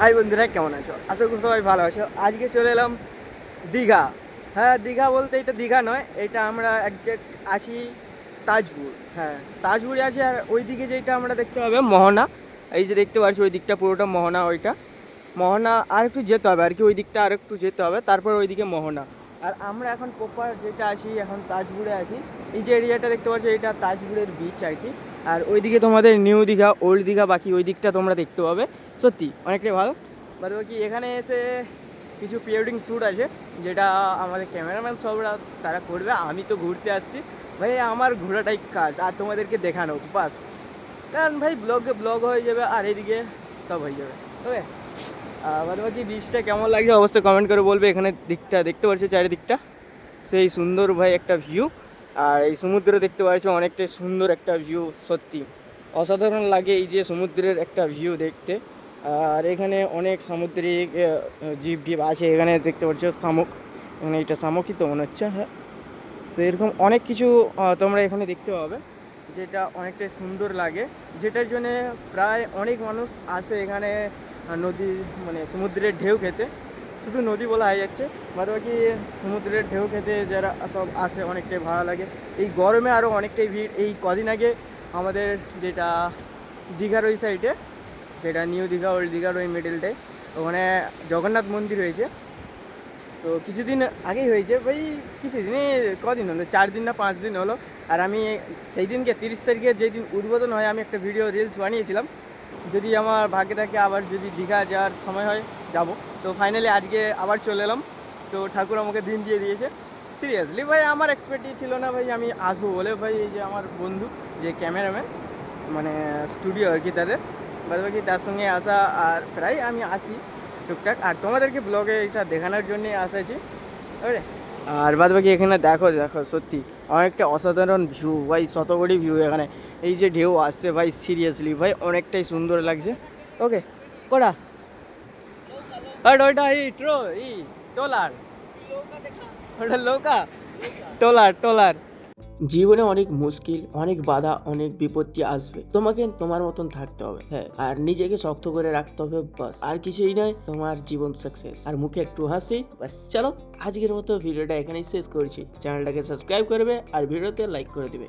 High বন্ধুরা, কেমন আছো? আশা করি সবাই ভালো আছো। আজকে চলে এলাম দীঘা। হ্যাঁ দীঘা বলতে এটা দীঘা নয়, এটা আমরা একজ্যাক্ট আছি তাজপুর। হ্যাঁ তাজপুরে আছি আর ওই দিকে যেটা আমরা দেখতে হবে মোহনা। এই যে দেখতে পাচ্ছি, ওই দিকটা পুরোটা মোহনা ওইটা। মোহনা আর একটু যেতে হবে আর কি, ওই দিকটা আর একটু যেতে হবে, তারপর ওইদিকে মোহনা। আর আমরা এখন প্রপার যেটা আছি, এখন তাজপুরে আছি। এই যে এরিয়াটা দেখতে পাচ্ছি, এটা তাজপুরের বিচ আর কি। আর ওইদিকে তোমাদের নিউ দীঘা, ওল্ড দীঘা, বাকি ওই দিকটা তোমরা দেখতে পাবে। সত্যি, অনেকটাই ভালো। বাদ বাকি এখানে এসে কিছু প্রি ওয়েডিং শ্যুট আছে, যেটা আমাদের ক্যামেরাম্যান সবরা তারা করবে। আমি তো ঘুরতে আসছি। ভাই, আমার ঘোরাটাই কাজ আর তোমাদেরকে দেখানো, বাস। কারণ ভাই ব্লগে ব্লগ হয়ে যাবে, আর এদিকে সব হয়ে যাবে। ওকে বাদ বাকি বীজটা কেমন লাগছে, অবশ্যই কমেন্ট করে বলবে। এখানে দিকটা দেখতে পাচ্ছ চারিদিকটা। সেই সুন্দর ভাই একটা ভিউ আর এই সমুদ্র দেখতে পাচ্ছ অনেকটাই সুন্দর একটা ভিউ সত্যি। অসাধারণ লাগে এই যে সমুদ্রের একটা ভিউ দেখতে। আর এখানে অনেক সামুদ্রিক জীব টিপ আছে এখানে দেখতে পাচ্ছ শামুক। এখানে এটা শামুকই তো মনে হচ্ছে হ্যাঁ। তো এরকম অনেক কিছু তোমরা এখানে দেখতে পাবে যেটা অনেকটাই সুন্দর লাগে। যেটার জন্যে প্রায় অনেক মানুষ আসে এখানে আহ, নদী মানে সমুদ্রের ঢেউ খেতে। শুধু নদী বলা হয়ে যাচ্ছে। বাদ বাকি সমুদ্রের ঢেউ খেতে যারা সব আসে অনেকটাই ভালো লাগে। এই গরমে আরও অনেকটাই ভিড়। এই কদিন আগে আমাদের যেটা দীঘার ওই সাইডে যেটা নিউ দীঘা, ওল্ড দীঘার ওই মিডিলটায় ওখানে জগন্নাথ মন্দির হয়েছে। তো কিছুদিন আগেই হয়েছে। ওই কিছুদিন কদিন হলো? চার দিন না পাঁচ দিন হলো। আর আমি সেই দিনকে তিরিশ তারিখে যেদিন উদ্বোধন হয়, আমি একটা ভিডিও রিলস বানিয়েছিলাম। যদি আমার ভাগ্যে থাকে আবার যদি দীঘা যাওয়ার সময় হয়, যাব। তো ফাইনালি আজকে আবার চলে এলাম। তো ঠাকুর আমাকে দিন দিয়ে দিয়েছে। সিরিয়াসলি ভাই, আমার এক্সপেক্টই ছিল না ভাই, আমি আসব বলে ভাই, এই যে আমার বন্ধু, যে ক্যামেরাম্যান মানে স্টুডিও আর কি তাদের, বাদ বাকি তার সঙ্গে আসা আর প্রায় আমি আসি টুকটাক। আর তোমাদেরকে ব্লগে এটা দেখানোর জন্যই আসাছি। বুঝলে আর বাদ বাকি এখানে দেখো দেখো, সত্যি, অনেকটা অসাধারণ ভিউ ভাই, শতকোটি ভিউ এখানে। এই যে ঢেউ আসছে ভাই সিরিয়াসলি ভাই, অনেকটাই সুন্দর লাগছে। ওকে কোটা ওইটা এই ট্রো ই টোলার। ওটা জীবনে অনেক মুশকিল, অনেক বাধা, অনেক বিপত্তি আসবে। তোমাকে তোমার মতন থাকতে হবে। হ্যাঁ আর নিজেকে শক্ত করে রাখতে হবে, বাস। আর কিছুই নয়, তোমার জীবন সাকসেস আর মুখে একটু হাসি, বাস। চলো, আজকের মতো ভিডিওটা এখানেই শেষ করছি। চ্যানেলটাকে সাবস্ক্রাইব করবে আর ভিডিওতে লাইক করে দিবে।